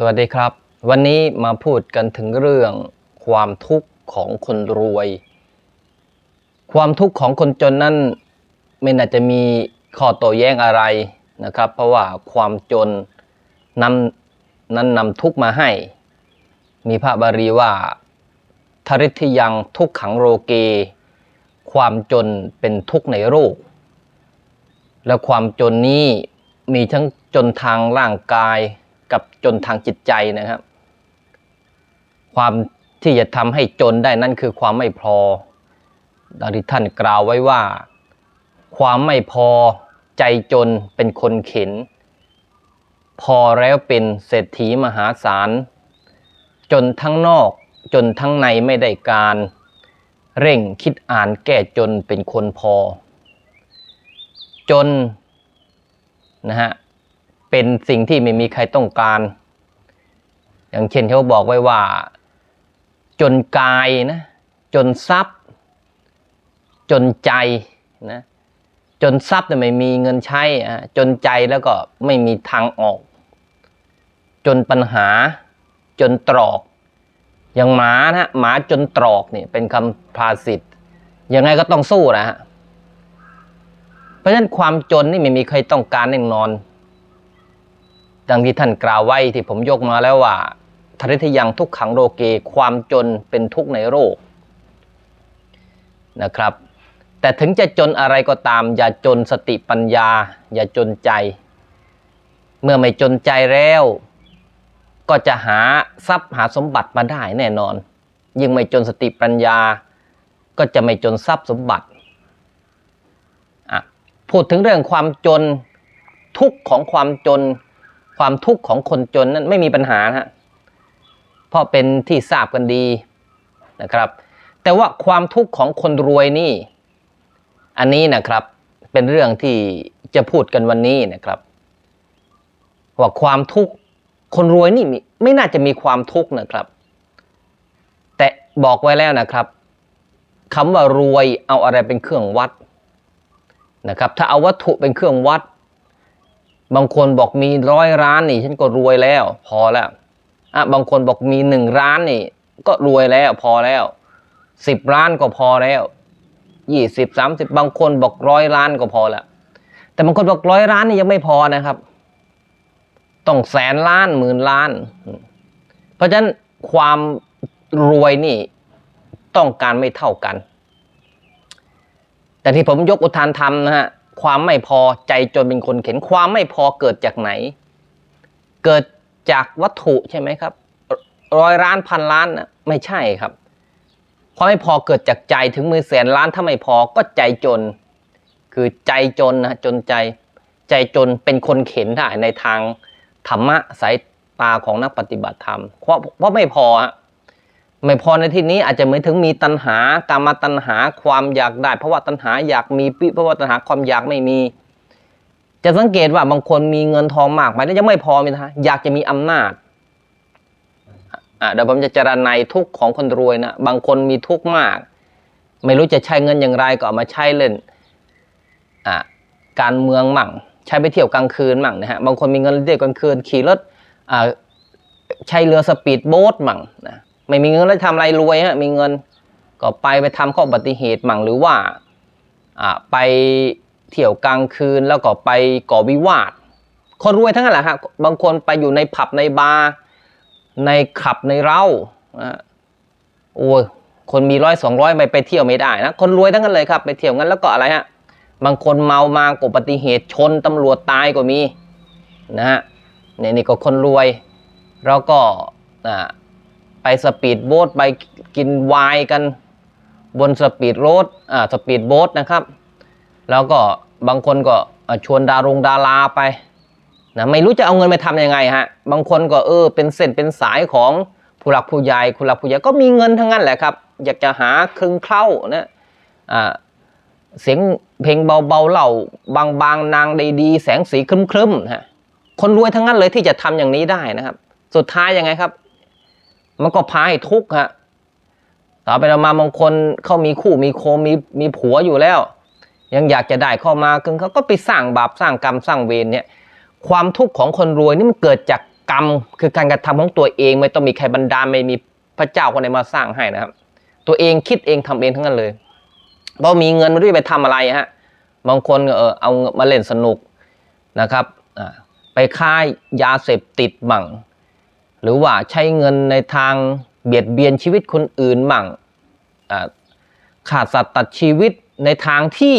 สวัสดีครับ วันนี้มาพูดกันถึงเรื่องความทุกข์ของคนรวย ความทุกข์ของคนจนนั้นไม่น่าจะมีข้อโต้แย้งอะไรนะครับ เพราะว่าความจนนำนั้นนำทุกข์มาให้ มีพระบาลีว่าทริทยังทุกขังโรเก ความจนเป็นทุกข์ในโลกและความจนนี้มีทั้งจนทางร่างกาย กับจนทางจิตใจนะครับ ความที่จะทำให้จนได้นั่นคือความไม่พอดังที่ท่านกล่าวไว้ว่า ความไม่พอใจจนเป็นคนเข็น พอแล้วเป็นเศรษฐีมหาศาล จนทั้งนอกจนทั้งในไม่ได้การ เร่งคิดอ่านแก้จนเป็นคนพอ จนนะฮะ เป็นสิ่งที่ไม่มีใครต้องการ อย่างเช่นเขาบอกไว้ว่า จนกายนะ จนทรัพย์ จนใจนะจนทรัพย์เนี่ไม่มีเงินใช้อะจนใจแล้วก็ไม่มีทางออก จนปัญหา จนตรอก อย่างหมานะหมาจนตรอกเนี่ยเป็นคำภาษิตยังไงก็ต้องสู้นะฮะเพราะฉะนั้นความจนนี่ไม่มีใครต้องการแน่นอน ดังที่ท่านกล่าวไว้ที่ผมยกมาแล้วว่าทริทยังทุกขังโรเกความจนเป็นทุกข์ในโลกนะครับ แต่ถึงจะจนอะไรก็ตาม อย่าจนสติปัญญา อย่าจนใจ เมื่อไม่จนใจแล้ว ก็จะหาทรัพย์หาสมบัติมาได้แน่นอน ยิ่งไม่จนสติปัญญา ก็จะไม่จนทรัพย์สมบัติพูดถึงเรื่องความจนทุกข์ของความจน ความทุกข์ของคนจนนั้นไม่มีปัญหานะฮะเพราะเป็นที่ทราบกันดีนะครับ แต่ว่าความทุกข์ของคนรวยนี่ อันนี้นะครับเป็นเรื่องที่จะพูดกันวันนี้นะครับ ว่าความทุกข์คนรวยนี่ไม่น่าจะมีความทุกข์นะครับ แต่บอกไว้แล้วนะครับคำว่ารวยเอาอะไรเป็นเครื่องวัดนะครับ ถ้าเอาวัตถุเป็นเครื่องวัด บางคนบอกมีร้อยร้านนี่ ฉันก็รวยแล้ว พอแล้วอะบางคนบอกมีหนึ่งร้านนี่ ก็รวยแล้วพอแล้วสิบล้านก็พอแล้วยี่สิบสามสิบบางคนบอกร้อยล้านก็พอแล้วแต่บางคนบอกร้อยล้านนี่ยังไม่พอนะครับ ต้องแสนล้านหมื่นล้าน เพราะฉะนั้นความรวยนี่ต้องการไม่เท่ากัน แต่ที่ผมยกอุทานธรรมนะฮะ ความไม่พอใจจนเป็นคนเข็นความไม่พอเกิดจากไหน เกิดจากวัตถุใช่ไหมครับร้อยล้านพันล้านนะไม่ใช่ครับความไม่พอเกิดจากใจถึงมือแสนล้านถ้าไม่พอก็ใจจน คือใจจนนะจนใจใจจนเป็นคนเข็นได้ในทางธรรมะสายตาของนักปฏิบัติธรรมเพราะเพราะไม่พอฮะ ไม่พอในที่นี้อาจจะเหมือนถึงมีตัณหากามตัณหาความอยากได้ เพราะว่าตัณหาอยากมีเพราะว่าตัณหาความอยากไม่มี จะสังเกตว่าบางคนมีเงินทองมากไปแล้วยังไม่พอมีนะอยากจะมีอำนาจอะเดี๋ยวผมจะจารณัยทุกของคนรวยนะบางคนมีทุกมาก ไม่รู้จะใช้เงินอย่างไรก็เอามาใช้เล่นอะการเมืองมั่ง ใช้ไปเที่ยวกลางคืนมั่งนะฮะบางคนมีเงินเที่ยวกลางคืนขี่รถอ่าใช้เรือสปีดโบ๊ทมั่งนะ ไม่มีเงินแล้วทำอะไรรวยฮะมีเงินก็ไปไปทำข้ออุบัติเหตุมั่งหรือว่าอ่าไปเที่ยวกลางคืนแล้วก็ไปก่อวิวาท คนรวยทั้งนั้นแหละฮะบบางคนไปอยู่ในผับในบาร์ในขับในเล้าโอ้ยคนมีร้อยสองร้อยไม่ไปเที่ยวไม่ได้นะคนรวยทั้งนั้นเลยครับ ไปเที่ยวงั้นแล้วก็อะไรฮะบางคนเมามาก็อุบัติเหตุชนตำรวจตายก็มีนะฮะนี่นี่ก็คนรวย แล้วก็อ่า สปีดโบ๊ทไปกินวน์กันบนสปีดโรถอ่าสปีดโบ๊ทนะครับ แล้วก็บางคนก็ชวนดารงดาราไปนะไม่รู้จะเอาเงินไปทำยังไงฮะบางคนก็เออเป็นเส้นเป็นสายของผู้หลักผู้ใหญ่ผู้หลักผู้ใหญ่ก็มีเงินทั้งนั้นแหละครับ อยากจะหาครึ่งเคล้านะอ่าเสียงเพลงเบาๆเหล่าบางๆนางดีๆแสงสีครึ้มๆฮะคนรวยทั้งนั้นเลยที่จะทำอย่างนี้ได้นะครับ สุดท้ายยังไงครับ มันก็พาให้ทุกข์ฮะต่อไปเรามาบางคนเขามีคู่มีโคมีมีผัวอยู่แล้ว ยังอยากจะได้เข้ามาคือเขาก็ไปสร้างบาปสร้างกรรมสร้างเวรเนี่ยความทุกข์ของคนรวยนี่มันเกิดจากกรรมคือการกระทำของตัวเองไม่ต้องมีใครบันดาลไม่มีพระเจ้าคนไหนมาสร้างให้นะครับ ตัวเองคิดเองทำเองทั้งนั้นเลยเพราะมีเงินไม่รู้จะไปทำอะไรฮะบางคนเออเอามาเล่นสนุกนะครับอ่าไปค้ายยาเสพติดมั่ง หรือว่าใช้เงินในทางเบียดเบียนชีวิตคนอื่นมั่งขาดสัตว์ตัดชีวิตในทางที่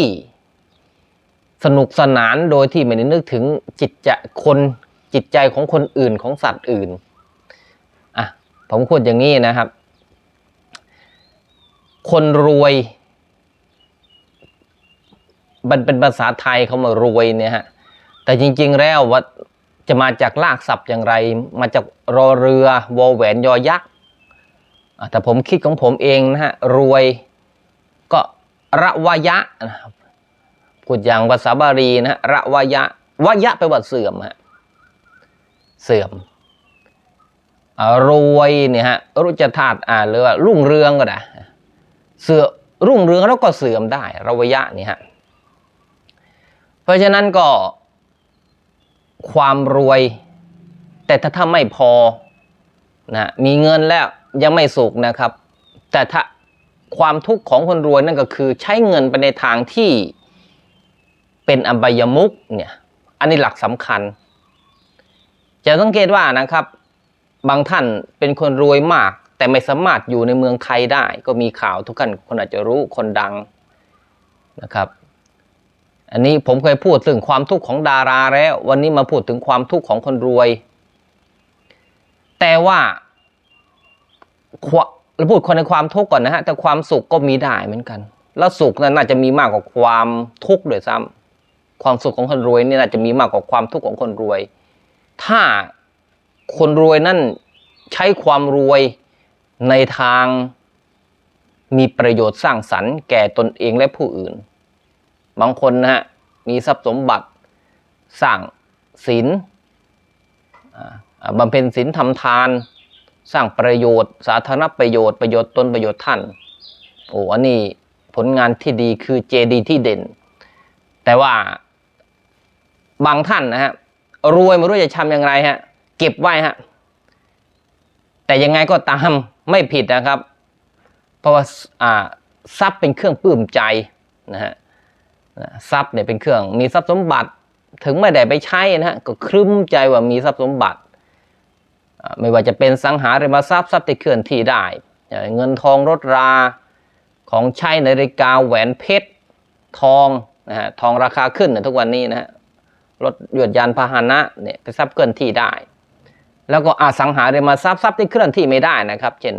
สนุกสนานโดยที่ไม่ได้นึกถึงจิตใจคนจิตใจของคนอื่นของสัตว์อื่นอะผมพูดอย่างนี้นะครับ คนรวยมันเป็นภาษาไทยเขามารวยเนี่ยฮะแต่จริง ๆ แล้วว่า จะมาจากลากศัพท์อย่างไร มาจากรอเรือ วอแหวนยอยักษ์แต่ผมคิดของผมเองนะฮะ รวยก็ระวยะนะครับพูดอย่างภาษาบาลีนะฮะระวยะวยะแปว่าเสื่อมฮะเสื่อมอรวยเนี่ยฮะรุจธาตุอ่าหรือว่ารุ่งเรืองก็ได้เสื่อรุ่งเรืองแล้วก็เสื่อมได้ระวยะนี่ฮะเพราะฉะนั้นก็ ความรวย แต่ถ้าถ้าไม่พอนะมีเงินแล้วยังไม่สุขนะครับ แต่ถ้าความทุกข์ของคนรวยนั่นก็คือใช้เงินไปในทางที่เป็นอบายมุกเนี่ยอันนี้หลักสำคัญ จะสังเกตว่านะครับ บางท่านเป็นคนรวยมาก แต่ไม่สามารถอยู่ในเมืองไทยได้ ก็มีข่าวทุกท่านคนอาจจะรู้คนดังนะครับ อันนี้ผมเคยพูดถึงความทุกข์ของดาราแล้ว วันนี้มาพูดถึงความทุกข์ของคนรวย แต่ว่าวเราพูดคนในความทุกข์ก่อนนะฮะ แต่ความสุขก็มีได้เหมือนกัน แล้วสุขนั้นน่าจะมีมากกว่าความทุกข์ด้วยซ้ำความสุขของคนรวยนี่น่าจะมีมากกว่าความทุกข์ของคนรวย ถ้าคนรวยนั่นใช้ความรวยในทางมีประโยชน์สร้างสรรค์แก่ตนเองและผู้อื่น บางคนนะฮะมีทรัพย์สมบัติสร้างศีลบำเพ็ญศีลทำทาน สร้างประโยชน์ สาธารณประโยชน์ประโยชน์ตนประโยชน์ท่านโอ้อันนี้ผลงานที่ดีคือเจดีที่เด่น แต่ว่าบางท่านนะฮะรวยไม่รู้จะทำอย่างไรฮะเก็บไว้ฮะแต่ยังไงก็ตามไม่ผิดนะครับ เพราะว่าอ่าทรัพย์เป็นเครื่องปลื้มใจนะฮะ ทรัพย์เนี่ยเป็นเครื่อง มีทรัพย์สมบัติถึงไม่ได้ไปใช้นะฮะก็ครึ้มใจว่ามีทรัพย์สมบัติ ไม่ว่าจะเป็นสังหาริมทรัพย์ทรัพย์ที่เคลื่อนที่ได้ เงินทองรถราของใช้นาฬิกาแหวนเพชรทองนะฮะทองราคาขึ้นนะทุกวันนี้นะฮะรถยนต์ยานพาหนะเนี่ยเป็นทรัพย์เคลื่อนที่ได้ แล้วก็อสังหาริมทรัพย์ทรัพย์ที่เคลื่อนที่ไม่ได้นะครับ เช่น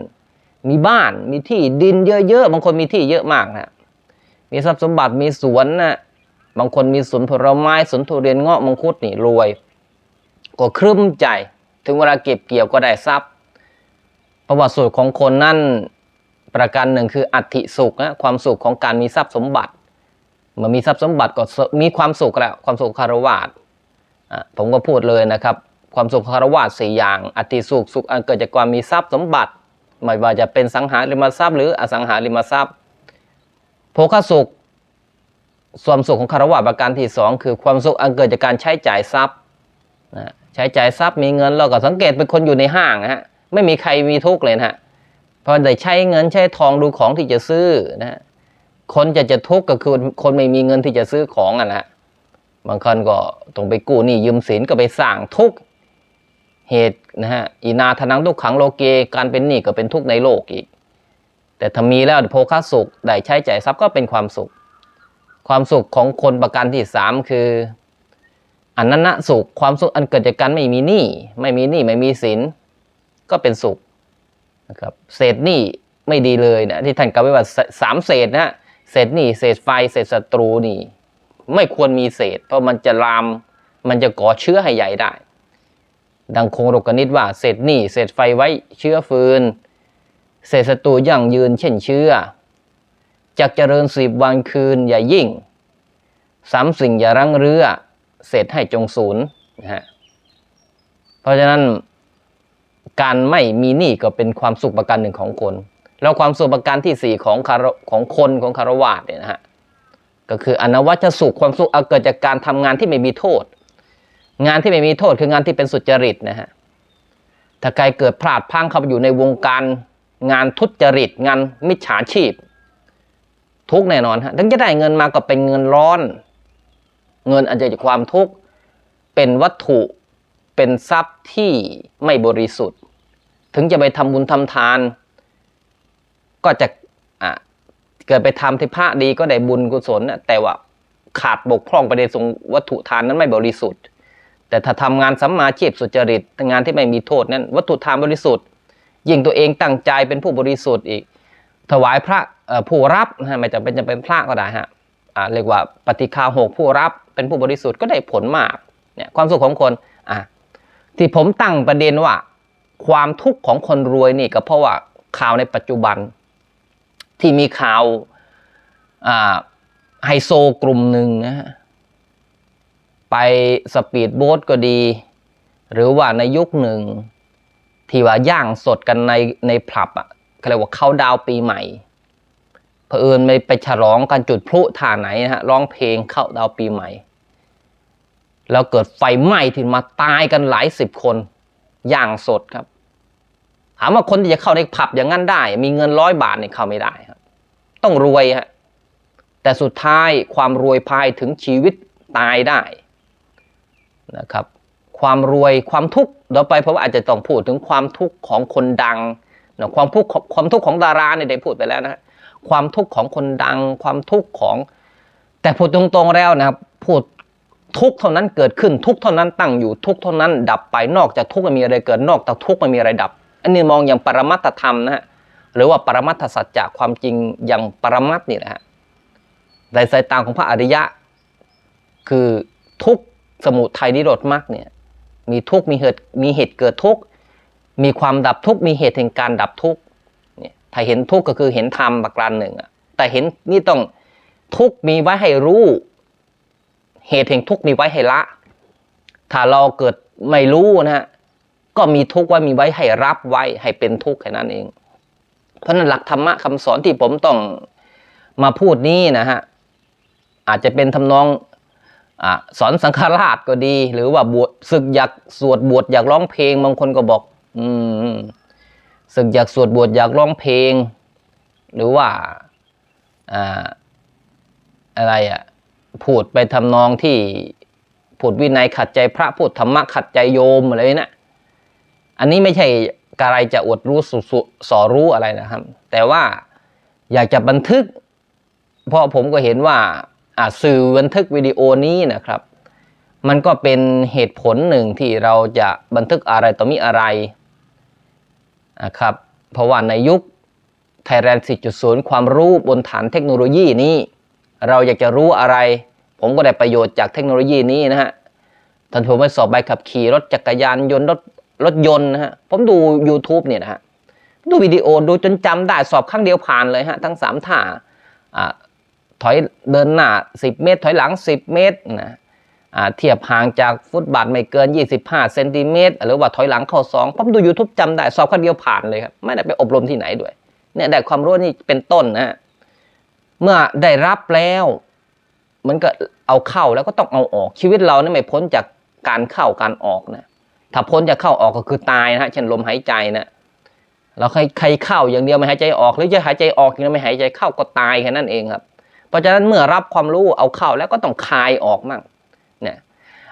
มีบ้านมีที่ดินเยอะๆบางคนมีที่เยอะมากนะ มีทรัพย์สมบัติมีสวนนะบางคนมีสวนผลไม้สวนทุเรียนเงาะมังคุดนี่รวย ก็ครึ้มใจ ถึงเวลาเก็บเกี่ยวก็ได้ทรัพย์ ประวัติสูตรของคนนั่นประการหนึ่งคืออัติสุขนะความสุขของการมีทรัพย์สมบัติเมื่อมีทรัพย์สมบัติก็มีความสุขแล้วความสุขคารวาสอะผมก็พูดเลยนะครับ ความสุขคารวาสสี่อย่างอัติสุขสุขอันเกิดจากความมีทรัพย์สมบัติไม่ว่าจะเป็นสังหาริมทรัพย์หรืออสังหาริมทรัพย์ โภคสุขความสุขของคารวะประการที่สองคือความสุขอันเกิดจากการใช้จ่ายทรัพย์นะใช้จ่ายทรัพย์มีเงินเราก็สังเกตเป็นคนอยู่ในห้างนะฮะไม่มีใครมีทุกข์เลยนะฮะพราะได้ใช้เงินใช้ทองดูของที่จะซื้อนะฮะคนจะจะทุกข์ก็คือคนไม่มีเงินที่จะซื้อของอะนะบางคนก็ต้องไปกู้หนี้ยืมสินก็ไปสร้างทุกข์เหตุนะฮะอีนาทนังทุกขังโลเกการเป็นหนี้ก็เป็นทุกข์ในโลกอีก แต่ถ้ามีแล้วโภคสุขได้ใช้จ่ายทรัพย์ก็เป็นความสุข ความสุขของคนประการที่สามคืออันนั้นนะสุขความสุขอันเกิดจากการไม่มีหนี้ไม่มีหนี้ไม่มีสินก็เป็นสุขนะครับเศษหนี้ไม่ดีเลยนะที่ท่านกล่าวไว้ว่าสามเศษนะเศษหนี้เศษไฟเศษศัตรูนี่ ไม่ควรมีเศษ เพราะมันจะลามมันจะก่อเชื้อให้ใหญ่ได้ ดังคงรกนิตว่าเศษหนี้เศษไฟไว้เชื้อฟืน เศษศัตรูยั่งยืนเช่นเชื่อจากเจริญสิบวันคืนอย่ายิ่งสามสิ่งอย่ารังเรือ เศษให้จงศูนย์นะฮะเพราะฉะนั้นการไม่มีหนี้ก็เป็นความสุขประการหนึ่งของคน แล้วความสุขประการที่สี่ของคารของคนของคารวาสเนี่ยนะฮะก็คืออนวัชสุขความสุขเเกิดจากการทำงานที่ไม่มีโทษ งานที่ไม่มีโทษคืองานที่เป็นสุจริตนะฮะถ้าใครเกิดพลาดพังเข้าไปอยู่ในวงการ งานทุจริต งานมิจฉาชีพ ทุกแน่นอนฮะถึงจะได้เงินมาก็เป็นเงินร้อน เงินอาจจะจากความทุกข์เป็นวัตถุเป็นทรัพย์ที่ไม่บริสุทธิ์ ถึงจะไปทำบุญทำทาน ก็จะะเกิดไปทำที่พระดีก็ได้บุญกุศลนะแต่ว่าขาดบกพร่องไปในทรงวัตถุทานนั้นไม่บริสุทธิ์ แต่ถ้าทำงานสัมมาชีพสุจริตงานที่ไม่มีโทษนั้น วัตถุทานบริสุทธิ์ ยิ่งตัวเองตั้งใจเป็นผู้บริสุทธิ์อีก ถวายพระผู้รับนะไม่จำเป็นจะเป็นพระก็ได้ฮะเรียกว่าปฏิคาหกผู้รับเป็นผู้บริสุทธิ์ก็ได้ผลมากเนี่ยความสุขของคนอะที่ผมตั้งประเด็นว่า ความทุกข์ของคนรวยนี่ก็เพราะว่าข่าวในปัจจุบันที่มีข่าวไฮโซกลุ่มหนึ่งนะฮะไปสปีดโบ๊ทก็ดี หรือว่าในยุคหนึ่ง ที่ว่าย่างสดกันในในผับอะเขาเรียกว่าเข้าดาวปีใหม่เผอิญไม่ไปฉลองกันจุดพลุท่าไหนนะฮะร้องเพลงเข้าดาวปีใหม่ แล้วเกิดไฟไหม้ที่มาตายกันหลายสิบคน ย่างสดครับถามว่าคนที่จะเข้าในผับอย่างนั้นได้ มีเงินร้อยบาทเนี่ยเข้าไม่ได้ครับ ต้องรวยฮะแต่สุดท้ายความรวยพายถึงชีวิตตายได้นะครับ ความรวยความทุกข์เดี๋ยวไปเพราะว่าอาจจะต้องพูดถึงความทุกข์ของคนดังนะความทุกข์ความทุกข์ของดาราเนี่ยได้พูดไปแล้วนะความทุกข์ของคนดัง ความทุกข์ของ แต่พูดตรงๆแล้วนะครับพูดทุกเท่านั้นเกิดขึ้นทุกเท่านั้นตั้งอยู่ทุกเท่านั้นดับไปนอกจากทุกมันมีอะไรเกิดนอกจากทุกมันมีอะไรดับ อันนี้มองอย่างปรมัตธรรมนะฮะหรือว่าปรมัตถสัจจะความจริงอย่างปรมัตนี่นะฮะในสายตาของพระอริยะ คือทุกสมุทัยนิโรธมรรคเนี่ย มีทุกข์มีเหตุมีเหตุเกิดทุกข์มีความดับทุกข์มีเหตุแห่งการดับทุกข์เนี่ยถ้าเห็นทุกข์ก็คือเห็นธรรมประการหนึ่งอะแต่เห็นนี่ต้องทุกข์มีไว้ให้รู้ เหตุแห่งทุกข์มีไว้ให้ละ ถ้าเราเกิดไม่รู้นะฮะก็มีทุกข์ไว้มีไว้ให้รับไว้ให้เป็นทุกข์แค่นั้นเอง เพราะนั้นหลักธรรมะคำสอนที่ผมต้องมาพูดนี้นะฮะอาจจะเป็นทำนอง สอนสังฆราชก็ดี หรือว่าบวชศึกอยากสวดบวชอยากร้องเพลงบางคนก็บอก อืมศึกอยากสวดบวชอยากร้องเพลง หรือว่าอ่าอะไรอะพูดไปทำนองที่พูดวินัยขัดใจพระพูดธรรมะขัดใจโยมอะไรนะ อันนี้ไม่ใช่การจะอวดรู้สุสุสอรู้อะไรนะครับ แต่ว่าอยากจะบันทึก เพราะผมก็เห็นว่า สื่อบันทึกวิดีโอนี้นะครับ มันก็เป็นเหตุผลหนึ่งที่เราจะบันทึกอะไรต่อมีอะไรนะครับเพราะว่าในยุค Thailand 4.0 ความรู้บนฐานเทคโนโลยีนี้ เราอยากจะรู้อะไร ผมก็ได้ประโยชน์จากเทคโนโลยีนี้นะฮะตอนผมไปสอบใบขับขี่รถจักรยานยนต์รถรถยนต์นะฮะผมดู YouTube เนี่ยนะฮะดูวิดีโอดูจนจำได้สอบครั้งเดียวผ่านเลยฮะทั้งสามท่าอ่า ถอยเดินหน้า 10 เมตร ถอยหลัง 10 เมตรนะเทียบห่างจากฟุตบาทไม่เกิน 25 เซนติเมตรหรือว่าถอยหลังเข้าสองผมดู YouTube จำได้ สอบครั้งเดียวผ่านเลยครับ ไม่ได้ไปอบรมที่ไหนด้วย เนี่ยได้ความรู้นี่เป็นต้นนะฮะเมื่อได้รับแล้ว มันก็เอาเข้าแล้วก็ต้องเอาออกชีวิตเราเนี่ยไม่พ้นจากการเข้าการออกนะถ้าพ้นจากเข้าออกก็คือตายนะฮะเช่นลมหายใจนะเราใครใครเข้าอย่างเดียวไม่หายใจออก หรือจะหายใจออกอย่างเดียวไม่หายใจเข้าก็ตายแค่นั้นเองครับ เพราะฉะนั้นเมื่อรับความรู้เอาเข้าแล้วก็ต้องคายออกมั่งเนี่ย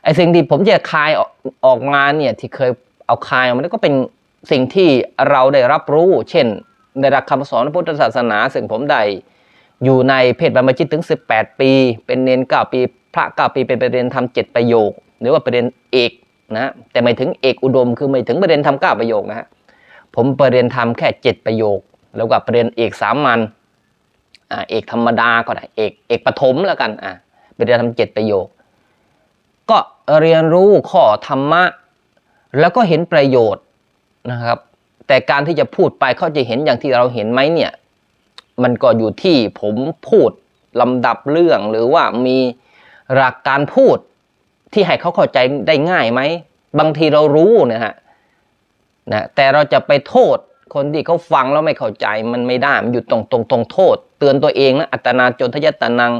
ไอ้สิ่งที่ผมจะคายออกออกมาเนี่ยที่เคยเอาคายออกมาแล้วก็เป็นสิ่งที่เราได้รับรู้ เช่นได้รับคำสอนพระพุทธศาสนา ซึ่งผมได้อยู่ในเพศบรรพชิตถึง 18 ปี เป็นเนน9ปี พระ9ปีเป็นประเด็นทำเจ็ดประโยค หรือว่าประเด็นเอกนะแต่ไม่ถึงเอกอุดม คือไม่ถึงประเด็นทำเก้าประโยคนะฮะผมประเด็นทำแค่เจ็ดประโยค แล้วก็ประเด็นเอกสามัญ อ่าเอกธรรมดาก็ได้เอกเอกปฐมแล้วกันอ่าไปเรียนทำเจ็ดประโยค ก็เรียนรู้ข้อธรรมะ แล้วก็เห็นประโยชน์นะครับ แต่การที่จะพูดไปเขาจะเห็นอย่างที่เราเห็นไหมเนี่ยมันก็อยู่ที่ผมพูดลำดับเรื่องหรือว่ามีหลักการพูดที่ให้เขาเข้าใจได้ง่ายไหม บางทีเรารู้นะฮะนะแต่เราจะไปโทษ คนที่เขาฟังแล้วไม่เข้าใจมันไม่ได้มันอยู่ตรงตรงตรงโทษ เตือนตัวเองนะอัตนาจนทยตนัง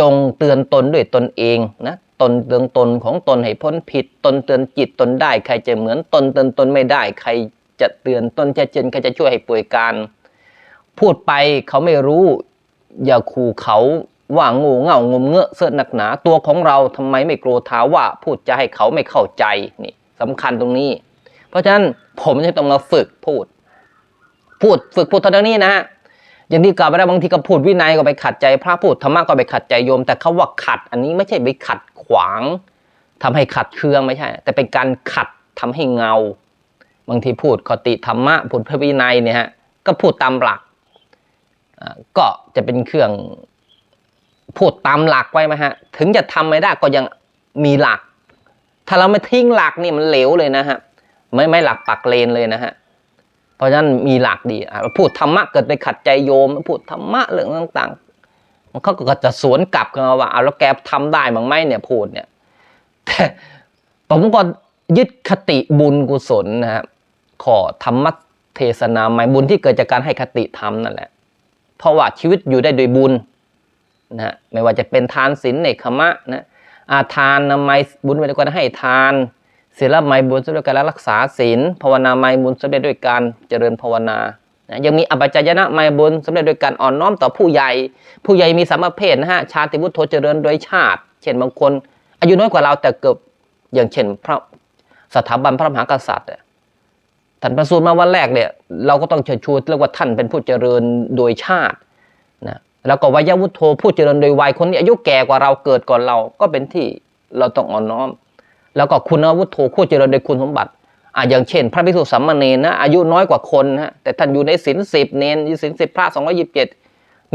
จงเตือนตนด้วยตนเองนะตนเตือนตนของตนให้พ้นผิด ตนเตือนจิตตนได้ ใครจะเหมือนตนเตือนตนไม่ได้ ใครจะเตือนตนจะเจนใครจะช่วยให้ป่วยการ พูดไปเขาไม่รู้ อย่าขู่เขาว่างูเง่างมเงอะเสื้อหนักหนาตัวของเราทำไมไม่โกรธาว่าพูดจะให้เขาไม่เข้าใจนี่สำคัญตรงนี้ เพราะฉะนั้นผมจะต้องมาฝึกพูด พูดฝึกพูดเท่านี้นะฮะอย่างที่กล่าวไปแล้วบางทีก็พูดวินัยก็ไปขัดใจ พระพูดธรรมะก็ไปขัดใจโยม แต่เขาว่าขัด อันนี้ไม่ใช่ไปขัดขวางทำให้ขัดเคืองไม่ใช่ แต่เป็นการขัดทำให้เงา บางทีพูดคติธรรมะพูดพระวินัยเนี่ยฮะก็พูดตามหลักก็จะเป็นเครื่องพูดตามหลักไว้ไหมฮะ ถึงจะทำไม่ได้ก็ยังมีหลัก ถ้าเราไม่ทิ้งหลักนี่มันเหลวเลยนะฮะ ไม่ไม่หลักปักเลนเลยนะฮะ ราะฉะนั้นมีหลักดีพูดธรรมะเกิดไปขัดใจโยม พูดธรรมะเรื่องต่างๆ มันเขาก็จะสวนกลับกันว่าเอาแล้วแกทำได้มั้งไหมเนี่ยพูดเนี่ยแต่ผมก็ยึดคติบุญกุศลนะครับขอธรรมะเทศนาหมายบุญที่เกิดจากการให้คติธรรมนั่นแหละ เพราะว่าชีวิตอยู่ได้โดยบุญนะฮะไม่ว่าจะเป็นทานศีลเนคขมะนะอาทานนามัยบุญไว้ด้วยการให้ทาน ศีลไมยบุญสำเร็จด้วยการรักษาศีลภาวนาไมยบุญสำเร็จด้วยการเจริญภาวนานะยังมีอปัจจยนะไมยบุญสำเร็จด้วยการอ่อนน้อมต่อผู้ใหญ่ ผู้ใหญ่มีสามประเภทนะฮะชาติวุฒิโทเจริญโดยชาติ เช่นบางคน อายุน้อยกว่าเราแต่เกิดอย่างเช่นพระสถาบันพระมหากษัตริย์ท่านประสูติมาวันแรกเนี่ยเราก็ต้องเชิญชูเรียกว่าท่านเป็นผู้เจริญโดยชาตินะแล้วก็วัยวุฒโธผู้เจริญโดยวัยคนที่อายุแก่กว่าเราเกิดก่อนเราก็เป็นที่เราต้องอ่อนน้อม แล้วก็คุณอาวุโธคู่เจริญโดยคุณสมบัติอ่าอย่างเช่น พระภิกษุสัมมาเนรนะอายุน้อยกว่าคนนะแต่ท่านอยู่ในศีลสิบเนนอยู่ศีลสิบพระสองร้อยิบเจ็ด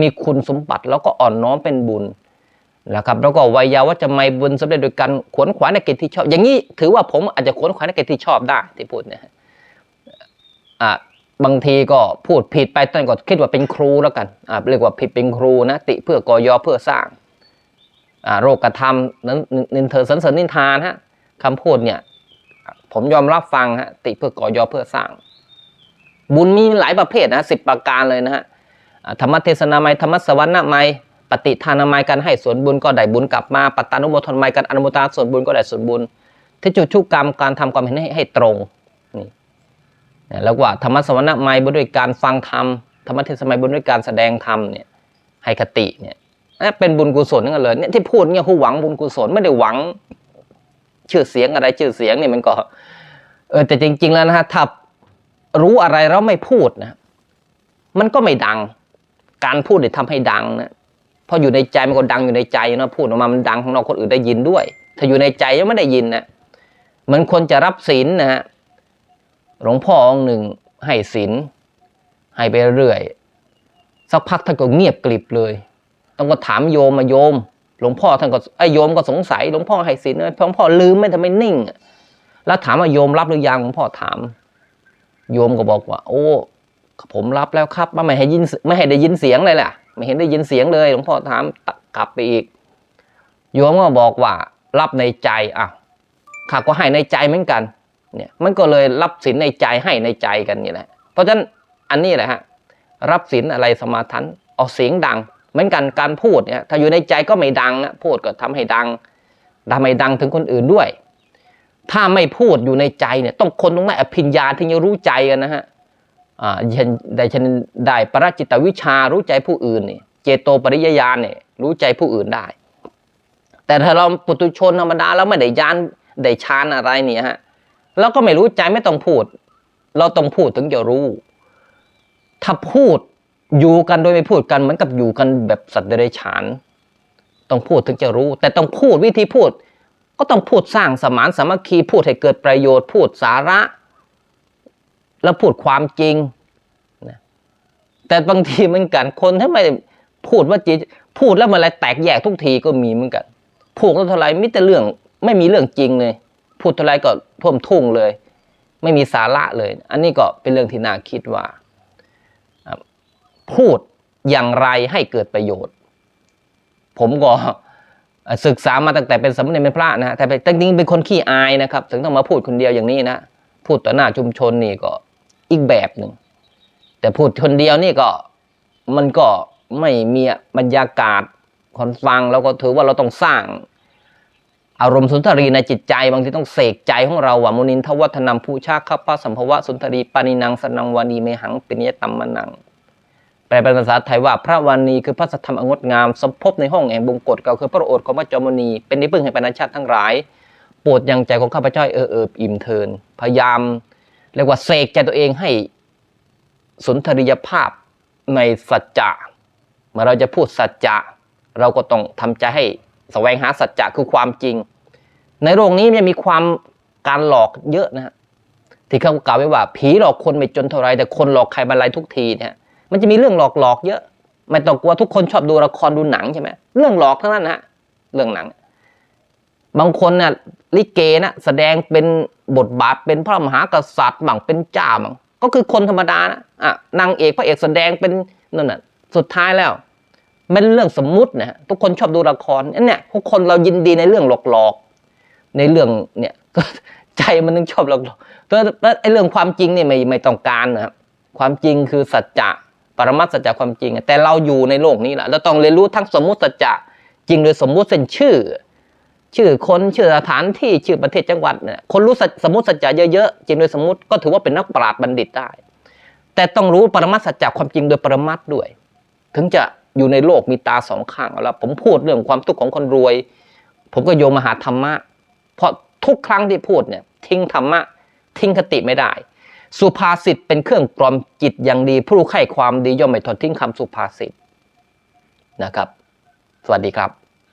มีคุณสมบัติแล้วก็อ่อนน้อมเป็นบุญนะครับแล้วก็วัยาวัจะไม่บุญสำเร็จโดยการขวนขวายในกิจที่ชอบ อย่างนี้ถือว่าผมอาจจะขวนขวายในกิจที่ชอบได้ที่พูดเนี่ยอ่าบางทีก็พูดผิดไปท่านก็คิดว่าเป็นครูแล้วกันอ่าเรียกว่าผิดเป็นครูนะติเพื่อกอยอเพื่อสร้างอ่าโรคกระทำนั้นนินเทอสันเสริญนินทานฮะ คำพูดเนี่ย ผมยอมรับฟังฮะติเพื่อก่อยอเพื่อสร้าง บุญมีหลายประเภทนะสิบประการเลยนะฮะธรรมเทศนาไมธรรมสวรรค์ไมปฏิทานาไมการให้ส่วนบุญก็ได้บุญกลับมาปัตตานุโมทนาไมการอนุโมทนาส่วนบุญก็ได้ส่วนบุญที่จุดชุกกรรมการทำความเห็นให้ให้ตรงนี่แล้วว่าธรรมสวรรค์ไมบุญด้วยการฟังธรรมธรรมเทศนาไมบุญด้วยการแสดงธรรมเนี่ยให้คติเนี่ยนะเป็นบุญกุศลนั่นเลยเนี่ยที่พูดเนี่ยผู้หวังบุญกุศลไม่ได้หวัง ชื่อเสียงอะไรชื่อเสียงเนี่ยมันก็ เออแต่จริง ๆ แล้วนะฮะถ้ารู้อะไรแล้วไม่พูดนะมันก็ไม่ดัง การพูดเนี่ยทำให้ดังนะพราะอยู่ในใจมันก็ดังอยู่ในใจนะพูดออกมามันดังข้างนอกคนอื่นได้ยินด้วย ถ้าอยู่ในใจยังไม่ได้ยินนะเหมือนคนจะรับศีลนะฮะหลวงพ่อองค์หนึ่งให้ศีลให้ไปเรื่อย สักพักท่านก็เงียบกริบเลย ต้องก็ถามโยมมาโยม หลวงพ่อท่านก็ไอโยมก็สงสัยหลวงพ่อให้ศีลเลยหลวงพ่อลืมไม่ทำไมนิ่ง แล้วถามว่าโยมรับหรือยังหลวงพ่อถาม โยมก็บอกว่า โอ้ผมรับแล้วครับไม่ให้ยินไม่ให้ได้ยินเสียงเลยแหละไม่เห็นได้ยินเสียงเลย หลวงพ่อถามกลับไปอีก โยมก็บอกว่า รับในใจอะข้าก็ให้ในใจเหมือนกันเนี่ยมันก็เลยรับศีลในใจให้ในใจกันนี่แหละเพราะฉะนั้นอันนี้แหละฮะรับศีลอะไรสมาทันออกเสียงดัง เหมือนกันการพูดเนี่ยถ้าอยู่ในใจก็ไม่ดังนะพูดก็ทำให้ดังทำให้ดังถึงคนอื่นด้วย ถ้าไม่พูดอยู่ในใจเนี่ยต้องคนต้องได้อภิญญาที่จะรู้ใจกันนะฮะอ่าเช่นได้เช่นได้ปรจิตวิชารู้ใจผู้อื่นเนี่ยเจโตปริยญาณเนี่ยรู้ใจผู้อื่นได้ แต่ถ้าเราปุถุชนธรรมดาแล้วไม่ได้ยานได้ฌานอะไรเนี่ยฮะเราก็ไม่รู้ใจไม่ต้องพูด เราต้องพูดถึงจะรู้ ถ้าพูด อยู่กันโดยไม่พูดกันเหมือนกับอยู่กันแบบสัตว์เดรัจฉาน ต้องพูดถึงจะรู้ แต่ต้องพูดวิธีพูด ก็ต้องพูดสร้างสมานสามัคคีพูดให้เกิดประโยชน์ พูดสาระ แล้วพูดความจริงนะแต่บางทีเหมือนกันคนถ้าไม่พูดว่าจริงพูดแล้วมันอะไรแตกแยกทุกทีก็มีเหมือนกันพูดแล้วเท่าไรมิแต่เรื่องไม่มีเรื่องจริงเลย พูดเท่าไรก็ท่วมทุ่งเลย ไม่มีสาระเลย อันนี้ก็เป็นเรื่องที่น่าคิดว่า พูดอย่างไรให้เกิดประโยชน์ ผมก็ศึกษามาตั้งแต่เป็นสมเณรเป็นพระนะแต่จริงๆเป็นคนขี้อายนะครับ ถึงต้องมาพูดคนเดียวอย่างนี้นะ พูดต่อหน้าชุมชนนี่ก็อีกแบบหนึ่ง แต่พูดคนเดียวนี่ก็มันก็ไม่มีบรรยากาศคนฟังแล้วก็ถือว่าเราต้องสร้างอารมณ์สุนทรีในจิตใจ บางทีต้องเสกใจของเราว่ามุนินทวัฒนำภูชาข้าพระสัมภวะสุนทรีปานินังสนังวานีเมหังปิญญตัมมนัง แปลเป็นภาษาไทยว่าพระวานีคือพระสัทธรรมองดงามสมภพในห้องแห่งบงกฎเก่าคือพระโอษฐ์ของพระจอมนีเป็นที่พึ่งให้ประชาชาติทั้งหลายโปรดยังใจของข้าพเจ้าเออเอิบอิ่มเทิน พยายามเรียกว่าเสกใจตัวเองให้สุนทรียภาพในสัจจะเมื่อเราจะพูดสัจจะเราก็ต้องทำใจให้แสวงหาสัจจะคือความจริง ในโลกนี้มันมีความการหลอกเยอะนะฮะที่เขากล่าวไว้ว่า ผีหลอกคนไม่จนเท่าไรแต่คนหลอกใครบรรลัยทุกทีเนี่ย มันจะมีเรื่องหลอกหลอกๆเยอะ ไม่ต้องกลัวทุกคนชอบดูละครดูหนังใช่ไหมเรื่องหลอกทั้งนั้นนะฮะเรื่องหนัง บางคนเนี่ยลิเกนะแสดงเป็นบทบาทเป็นพระมหากษัตริย์บังเป็นเจ้าบังก็คือคนธรรมดานะอะนางเอกพระเอกแสดงเป็นนั่นน่ะสุดท้ายแล้วมันเรื่องสมมุตินะทุกคนชอบดูละครอันเนี่ยทุกคนเรายินดีในเรื่องหลอกๆในเรื่องเนี่ยใจมันนึงชอบหลอกๆแล้วแล้วไอ้เรื่องความจริงเนี่ยไม่ไม่ต้องการนะครับความจริงคือสัจจะ ปรมัตสัจจะความจริง แต่เราอยู่ในโลกนี้แหละเราต้องเรียนรู้ทั้งสมมุติสัจจะจริงโดยสมมุติเส้นชื่อ ชื่อคนชื่อสถานที่ชื่อประเทศจังหวัดเนี่ยคนรู้สมมติสัจจะเยอะๆจริงโดยสมมติก็ถือว่าเป็นนักปราชญ์บัณฑิตได้ แต่ต้องรู้ปรมัตสัจจะความจริงโดยปรมัตด้วย ถึงจะอยู่ในโลกมีตาสองข้างแล้วผมพูดเรื่องความทุกข์ของคนรวย ผมก็โยงมาหาธรรมะ เพราะทุกครั้งที่พูดเนี่ยทิ้งธรรมะ ทิ้งคติไม่ได้ สุภาษิตเป็นเครื่องกล่อมจิตอย่างดี ผู้รู้ไขความดีย่อมไม่ทอดทิ้งคำสุภาษิตนะครับ สวัสดีครับ